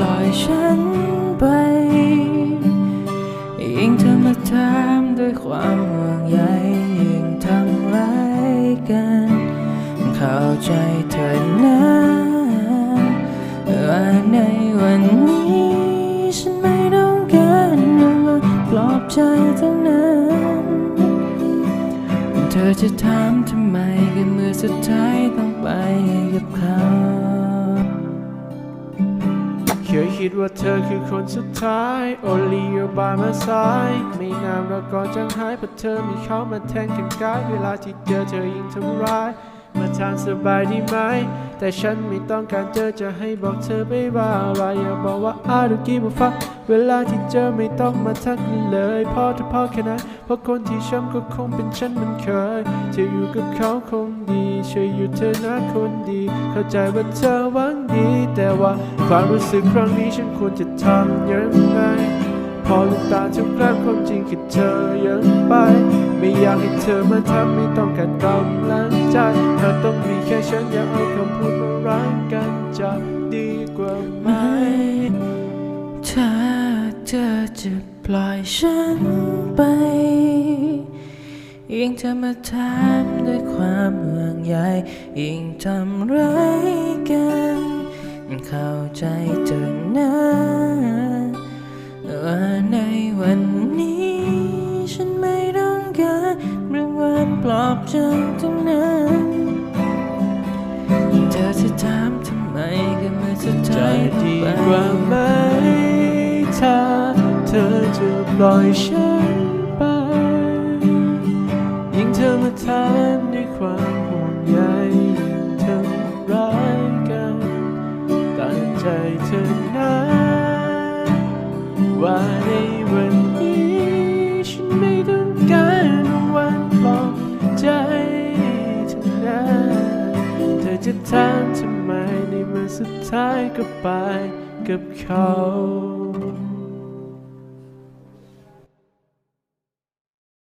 ล่อยฉันไป ยิ่งเธอมาถามด้วยความห่วงใยยิ่งทำร้ายกัน เข้าใจเธอนะว่าในวันนี้ฉันไม่ต้องการมาปลอบใจเท่านั้น เธอจะถามทำไมก็เมื่อสุดท้ายต้องไปกับเขา ยคิดว่าเธอคือคนสุดท้าย Only you by my side ไม่นานเราก็จางหายเพราะเธอมีเขามาแทนกันกาย เวลาที่เจอเธอยิ่งทำร้าย มาทานสบายดีไหม แต่ฉันไม่ต้องการเจอจะให้บอกเธอไปว่าอะไรอย่าบอกว่า I don't give a fuck เวลาที่เจอไม่ต้องมาทักเลยพอถ้าพอแค่นั้นเพราะคนที่ช้ำก็คงเป็นฉันมันเคยจะอยู่กับเขาคงดีช่วยอยู่เธอนะคนดี เข้าใจว่าเธอหวังดี แต่ว่าความรู้สึกครั้งนี้ฉันควรจะทำยังไงพอลืมตาทุกครั้งความจริงคือเธอยังไป ไม่อยากให้เธอมาทำไม่ต้องการกำลังใจเธอต้องมีแค่ฉันอย่าเอาคำพูดมารักกันจะดีกว่าไหมถ้าเธอจะปล่อยฉันไป ยิ่งเธอมาถามด้วยความห่วงใยยิ่งทำร้ายกัน เข้าใจเธอนะ อบใจทั้งนั้นเธอจะถามทำไมก็เมื่อสุดจะท้ายดีกว่าไหมถ้าเธอจะปล่อยฉันไป ยิ่งเธอมาถามด้วยความห่วงใยยิ่งทำร้ายกันตั้งใจเธอนะว่าามทำไมในเมื่อสุดท้ายก็ไปกับเขา